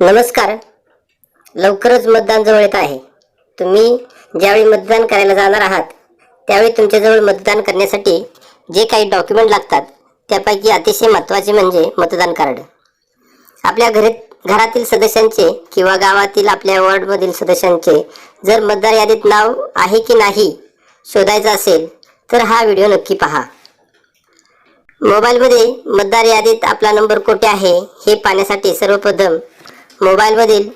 नमस्कार. लवकरच मतदान जवळ येत आहे. तुम्ही ज्यावेळी मतदान करायला जाणार आहात त्यावेळी तुमच्याजवळ मतदान करण्यासाठी जे काही डॉक्युमेंट लागतात त्यापैकी अतिशय महत्त्वाचे म्हणजे मतदान कार्ड. आपल्या घरी घरातील सदस्यांचे किंवा गावातील आपल्या वॉर्डमधील सदस्यांचे जर मतदार यादीत नाव आहे की नाही शोधायचं असेल तर हा व्हिडिओ नक्की पहा. मोबाईलमध्ये मतदार यादीत आपला नंबर कोठे आहे हे पाहण्यासाठी सर्वप्रथम मोबाईलमधील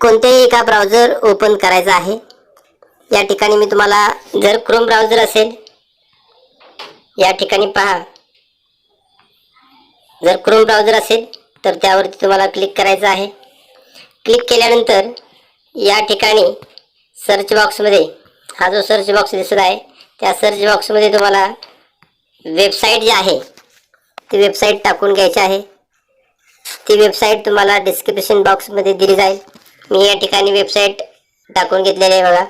कोणत्याही एका ब्राउझर ओपन करायचा आहे. या ठिकाणी मी तुम्हाला जर क्रोम ब्राउझर असेल या ठिकाणी पहा. जर क्रोम ब्राउझर असेल तर त्यावरती तुम्हाला क्लिक करायचं आहे. क्लिक केल्यानंतर या ठिकाणी सर्च बॉक्समध्ये हा जो सर्च बॉक्स दिसत आहे त्या सर्च बॉक्समध्ये तुम्हाला वेबसाईट जी आहे ती वेबसाईट टाकून घ्यायची आहे. ती वेबसाईट तुम्हाला डिस्क्रिप्शन बॉक्समध्ये दिली जाईल. मी या ठिकाणी वेबसाईट टाकून घेतलेली आहे बघा.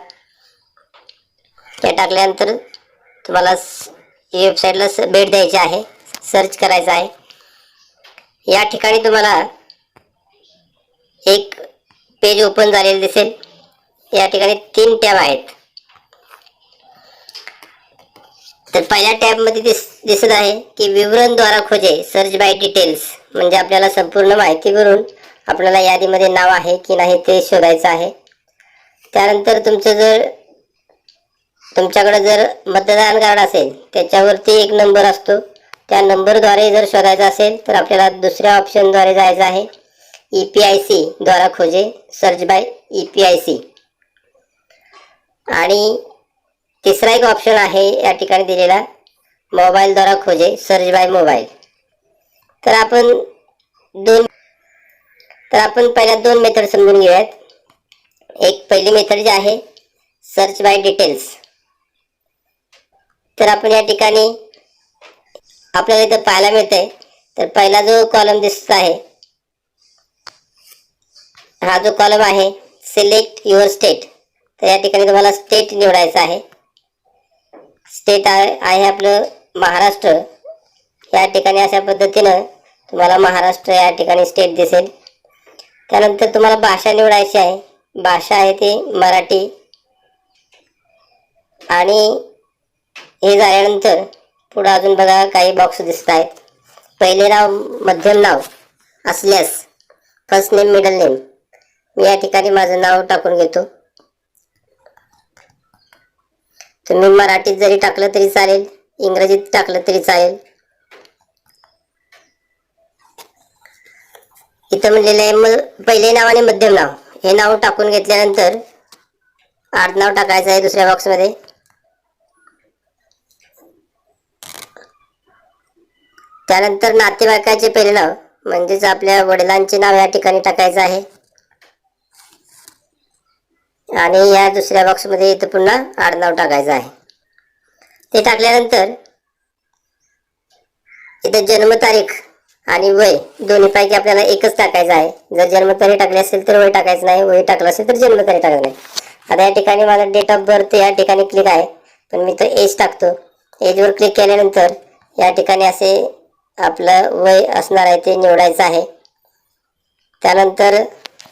त्या टाकल्यानंतर तुम्हाला स- या वेबसाईटला स- भेट द्यायची आहे सर्च करायचं आहे. या ठिकाणी तुम्हाला एक पेज ओपन झालेलं दिसेल. या ठिकाणी तीन टॅब आहेत. तर पहिल्या टॅबमध्ये दिस दिसत आहे की विवरणद्वारा खोजे सर्च बाय डिटेल्स म्हणजे आपल्याला संपूर्ण माहिती भरून आपल्याला यादीमध्ये नाव आहे की नाही ते शोधायचं आहे. त्यानंतर तुमचं जर तुमच्याकडे जर मतदान कार्ड असेल त्याच्यावरती एक नंबर असतो. त्या नंबरद्वारे जर शोधायचा असेल तर आपल्याला दुसऱ्या ऑप्शनद्वारे जायचं आहे. ई पी आय सी द्वारा खोजे search by E P I C आणि तिसरा एक ऑप्शन आहे या ठिकाणी दिलेला मोबाईलद्वारा खोजे सर्च बाय मोबाईल तर आपण दोन तर आपण पहिल्या दोन मेथड समजून घेऊयात. एक पहिली मेथड जी आहे सर्च बाय डिटेल्स तर आपण या ठिकाणी आपल्याला इथं पाहायला मिळतंय. तर पहिला जो कॉलम दिसत आहे हा जो कॉलम आहे सिलेक्ट युअर स्टेट तर या ठिकाणी तुम्हाला स्टेट निवडायचं आहे. स्टेट आहे. आहे आपलं महाराष्ट्र. या ठिकाणी अशा पद्धतीनं तुम्हाला महाराष्ट्र या ठिकाणी स्टेट दिसेल. त्यानंतर तुम्हाला भाषा निवडायची आहे. भाषा आहे ती मराठी. आणि हे झाल्यानंतर पुढं अजून बघा काही बॉक्स दिसत आहेत. पहिले नाव मध्यम नाव असल्यास फर्स्ट नेम मिडल नेम मी या ठिकाणी माझं नाव टाकून घेतो. तुम्ही मराठीत जरी टाकलं तरी चालेल इंग्रजीत टाकलं तरी चालेल. इथं म्हणलेलं आहे मग पहिले नाव आणि मध्यम नाव. हे नाव टाकून घेतल्यानंतर आठ नाव टाकायचं आहे दुसऱ्या बॉक्समध्ये त्यानंतर नातेवाईकाचे पहिले नाव म्हणजेच आपल्या वडिलांचे नाव या ठिकाणी टाकायचं आहे. आणि या दुसऱ्या बॉक्समध्ये इथं पुन्हा आडनाव टाकायचं आहे. ते टाकल्यानंतर इथं जन्मतारीख आणि वय दोन्हीपैकी आपल्याला एकच टाकायचं आहे. जर जन्मतारीख टाकली असेल तर वय टाकायचं नाही वय टाकलं असेल तर जन्मतारीख टाकायचं नाही. आता या ठिकाणी माझा डेट ऑफ बर्थ या ठिकाणी क्लिक आहे. पण मी तर एज टाकतो. एजवर क्लिक केल्यानंतर या ठिकाणी असे आपलं वय असणार आहे ते निवडायचं आहे. त्यानंतर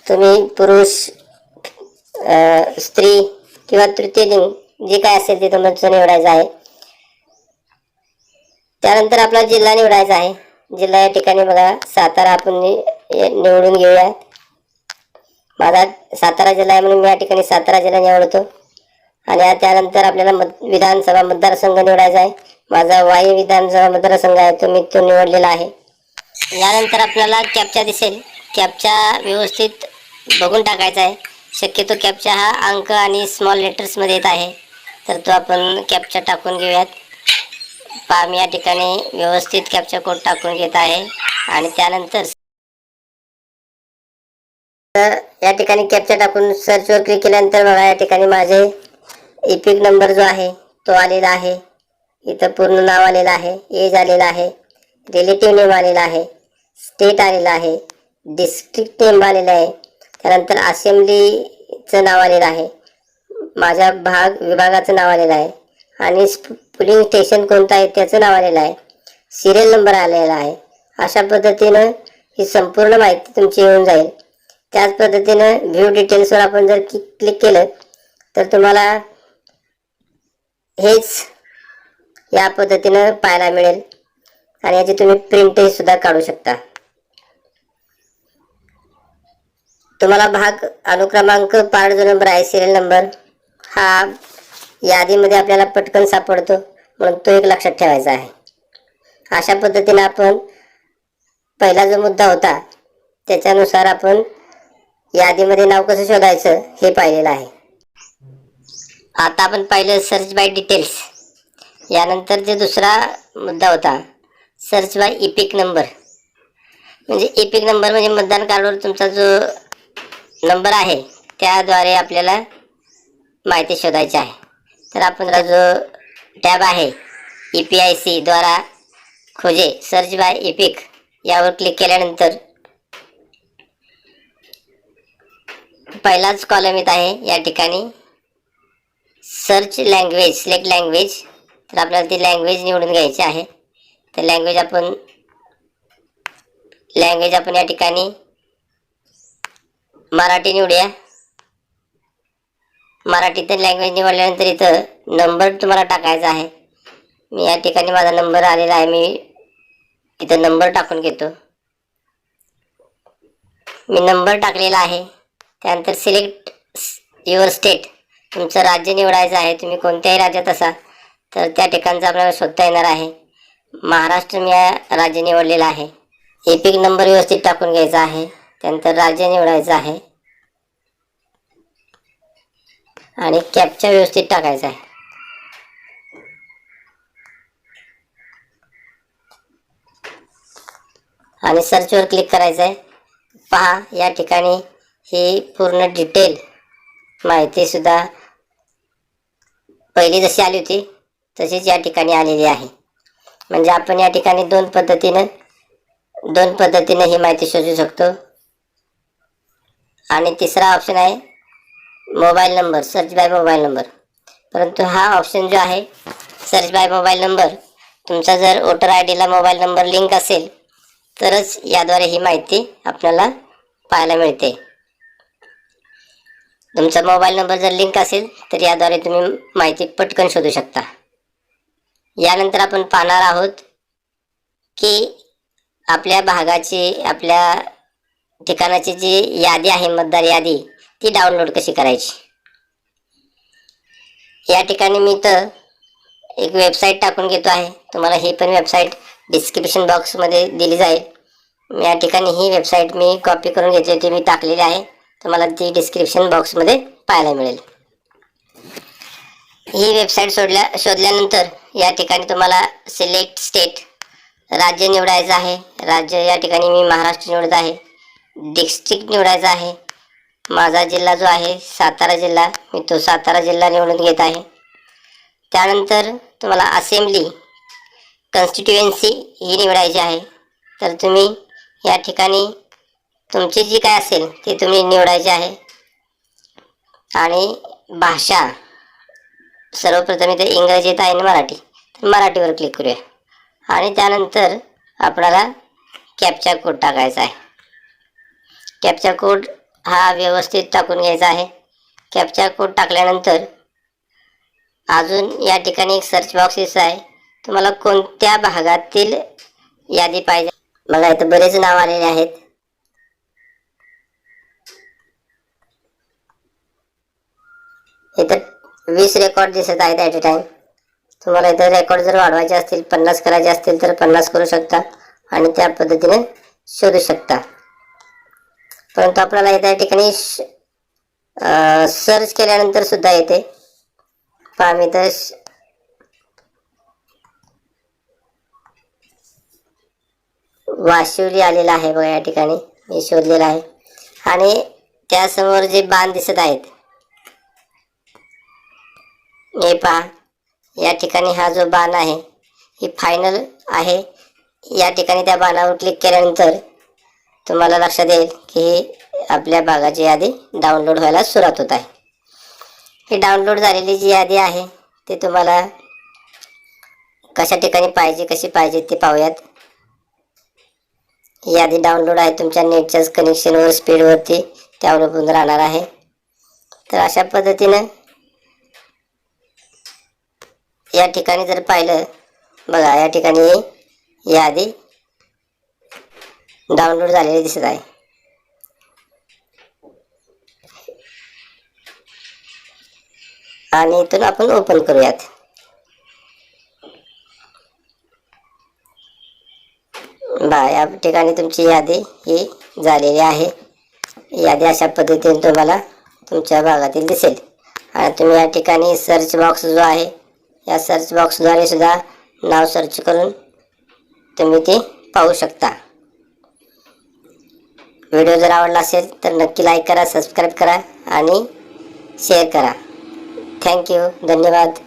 तुम्ही पुरुष स्त्री किंवा तृतीय लिंग जे काय असेल ते तुमचं निवडायचं आहे. त्यानंतर आपला जिल्हा निवडायचा आहे. जिल्हा या ठिकाणी बघा सातारा आपण निवडून घेऊया माझा सातारा जिल्हा आहे म्हणून मी या ठिकाणी सातारा जिल्हा निवडतो. आणि त्यानंतर आपल्याला मत विधानसभा मतदारसंघ निवडायचा आहे. माझा वाई विधानसभा मतदारसंघ आहे तो मी तो निवडलेला आहे. यानंतर आपल्याला कॅपचा दिसेल. कॅपचा व्यवस्थित बघून टाकायचा आहे. शक्यतो कॅपचा हा अंक आणि स्मॉल लेटर्समध्ये येत आहे. तर तो आपण कॅपचा टाकून घेऊयात. पहा मी या ठिकाणी व्यवस्थित कॅपचा कोड टाकून घेत आहे. आणि त्यानंतर तर या ठिकाणी कॅपचा टाकून सर्चवर क्लिक केल्यानंतर बघा या ठिकाणी माझे इपिक नंबर जो आहे तो आलेला आहे. इथं पूर्ण नाव आलेलं आहे एज आलेला आहे रिलेटिव्ह नेम आलेला आहे स्टेट आलेला आहे डिस्ट्रिक्ट नेम आलेला आहे. त्यानंतर असेंब्लीचं नाव आलेलं आहे. माझ्या भाग विभागाचं नाव आलेलं आहे. आणि पुलिंग स्टेशन कोणतं आहे त्याचं नाव आलेलं आहे. सिरियल नंबर आलेला आहे. अशा पद्धतीनं ही संपूर्ण माहिती तुमची येऊन जाईल. त्याच पद्धतीनं व्ह्यू डिटेल्सवर आपण जर क्लिक केलं तर तुम्हाला हेच या पद्धतीनं पाहायला मिळेल. आणि याची तुम्ही प्रिंटही सुद्धा काढू शकता. तुम्हाला भाग अनुक्रमांक पार्ट जो नंबर आहे सिरियल नंबर हा यादीमध्ये आपल्याला पटकन सापडतो. म्हणून तो एक लक्षात ठेवायचा आहे. अशा पद्धतीने आपण पहिला जो मुद्दा होता त्याच्यानुसार आपण यादीमध्ये नाव कसं शोधायचं हे पाहिलेलं आहे. आता आपण पाहिलं सर्च बाय डिटेल्स यानंतर जे दुसरा मुद्दा होता सर्च बाय इपिक नंबर म्हणजे इपिक नंबर म्हणजे मतदान कार्डवर तुमचा जो नंबर आहे. त्याद्वारे आपल्याला माहिती शोधायची आहे. तर आपण जो टॅब आहे ई पी आय सी द्वारा खोजे सर्च बाय इपिक यावर क्लिक केल्यानंतर पहिलाच कॉलम येत आहे. या ठिकाणी सर्च लँग्वेज सिलेक्ट लँग्वेज तर आपल्याला ती लँग्वेज निवडून घ्यायची आहे. तर लँग्वेज आपण लँग्वेज आपण या ठिकाणी मराठी निवडूया. मराठीतून लँग्वेज निवडल्यानंतर इथं नंबर तुम्हाला टाकायचा आहे. मी या ठिकाणी माझा नंबर आलेला आहे. मी इथं नंबर टाकून घेतो. मी नंबर टाकलेला आहे. त्यानंतर सिलेक्ट युअर स्टेट तुमचं राज्य निवडायचं आहे. तुम्ही कोणत्याही राज्यात असाल तर त्या ठिकाणचं आपल्याला शोधता येणार आहे. महाराष्ट्र मी या राज्य निवडलेलं आहे. एपिक नंबर व्यवस्थित टाकून घ्यायचा आहे. त्यानंतर राज्य निवडायचं आहे. आणि कॅपचा व्यवस्थित टाकायचा आहे. आणि सर्चवर क्लिक करायचं आहे. पहा या ठिकाणी ही पूर्ण डिटेल माहितीसुद्धा पहिली जशी आली होती तशीच या ठिकाणी आलेली आहे. म्हणजे आपण या ठिकाणी दोन पद्धतीनं दोन पद्धतीनं ही माहिती शोधू शकतो. आणि तिसरा ऑप्शन आहे mobile number search by mobile number परंतु हा ऑप्शन जो आहे सर्च बाय मोबाईल नंबर तुमचा जर वोटर आय डीला मोबाईल नंबर लिंक असेल तरच याद्वारे ही माहिती आपल्याला पाहायला मिळते. तुमचा मोबाईल नंबर जर लिंक असेल तर याद्वारे तुम्ही माहिती पटकन शोधू शकता. यानंतर आपण पाहणार आहोत की आपल्या भागाची आपल्या ठिकाणाची जी यादी आहे मतदार यादी ती डाउनलोड कशी करायची? या ठिकाणी मी तर एक वेबसाईट टाकून घेतो आहे. तुम्हाला ही पण वेबसाईट डिस्क्रिप्शन बॉक्समध्ये दिली जाईल. या ठिकाणी ही वेबसाईट मी कॉपी करून घेतली होती मी टाकलेली आहे. तुम्हाला ती डिस्क्रिप्शन बॉक्समध्ये पाहायला मिळेल. ही वेबसाईट सोडल्या शोधल्यानंतर या ठिकाणी तुम्हाला सिलेक्ट स्टेट राज्य निवडायचं आहे. राज्य या ठिकाणी मी महाराष्ट्र निवडत आहे. डिस्ट्रिक्ट निवडायचा आहे. माझा जिल्हा जो आहे सातारा जिल्हा मी तो सातारा जिल्हा निवडून घेत आहे. त्यानंतर तुम्हाला असेंब्ली कॉन्स्टिट्युएन्सी ही निवडायची आहे. तर तुम्ही या ठिकाणी तुमची जी काय असेल ती तुम्ही निवडायची आहे. आणि भाषा सर्वप्रथम इथे इंग्रजीत आहे आणि मराठी. तर मराठीवर क्लिक करूया. आणि त्यानंतर आपल्याला कॅपचा कोड टाकायचा आहे. कॅप्चर कोड हा व्यवस्थित टाकून घ्यायचा आहे. कॅप्चा कोड टाकल्यानंतर अजून या ठिकाणी एक सर्च बॉक्सेस आहे. तुम्हाला कोणत्या भागातील यादी पाहिजे? बघा इथं बरेच नाव आलेले आहेत. इथं वीस रेकॉर्ड दिसत आहेत ॲट अ टाइम तुम्हाला इथं रेकॉर्ड जर वाढवायचे असतील पन्नास करायचे असतील तर पन्नास करू शकता आणि त्या पद्धतीने शोधू शकता. परंतु आपल्याला त्या ठिकाणी सर्च केल्यानंतर सुद्धा येते. पहा मी तर वाशिवली आलेला आहे बघा या ठिकाणी. मी शोधलेला आहे. आणि त्यासमोर जे बाण दिसत आहेत हे पहा या ठिकाणी हा जो बाण आहे ही फायनल आहे. या ठिकाणी त्या बाणावर क्लिक केल्यानंतर तुम्हाला लक्षात येईल की ही आपल्या भागाची यादी डाउनलोड व्हायला सुरुवात होत आहे. ही डाउनलोड झालेली जी यादी आहे ती तुम्हाला कशा ठिकाणी पाहिजे कशी पाहिजे ते पाहूयात. यादी डाउनलोड आहे तुमच्या नेटच्याच कनेक्शनवर स्पीडवरती ते अवलंबून राहणार आहे. तर अशा पद्धतीनं या ठिकाणी जर पाहिलं बघा या ठिकाणी यादी डाउनलोड झालेली दिसत आहे. आणि इथून आपण ओपन करूयात. बा या ठिकाणी तुमची यादी ही झालेली आहे. यादी अशा पद्धतीने तुम्हाला तुमच्या भागातील दिसेल. आणि तुम्ही या ठिकाणी सर्च बॉक्स जो आहे या सर्च बॉक्सद्वारे सुद्धा नाव सर्च करून तुम्ही ते पाहू शकता. व्हिडिओ जर आवडला असेल तर नक्की लाईक करा सबस्क्राईब करा आणि शेअर करा. थँक्यू धन्यवाद.